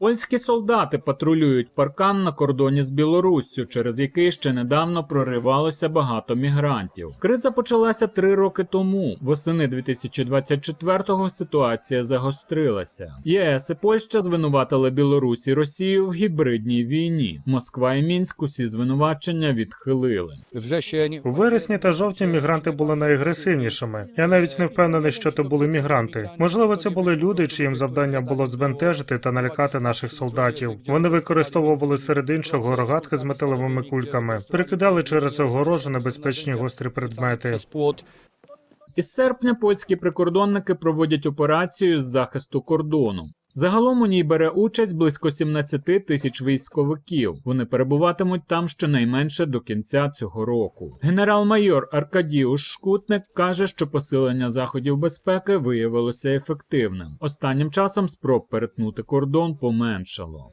Польські солдати патрулюють паркан на кордоні з Білоруссю, через який ще недавно проривалося багато мігрантів. Криза почалася три роки тому. Восени 2024-го ситуація загострилася. ЄС і Польща звинуватили Білорусь і Росію в гібридній війні. Москва і Мінськ усі звинувачення відхилили. У вересні та жовтні мігранти були найагресивнішими. Я навіть не впевнений, що це були мігранти. Можливо, це були люди, чиїм завданням було збентежити та налякати наших солдатів. Вони використовували серед іншого рогатки з металевими кульками, перекидали через огорожу небезпечні гострі предмети. Із серпня польські прикордонники проводять операцію з захисту кордону. Загалом у ній бере участь близько 17 тисяч військовиків. Вони перебуватимуть там щонайменше до кінця цього року. Генерал-майор Аркадіуш Шкутник каже, що посилення заходів безпеки виявилося ефективним. Останнім часом спроб перетнути кордон поменшало.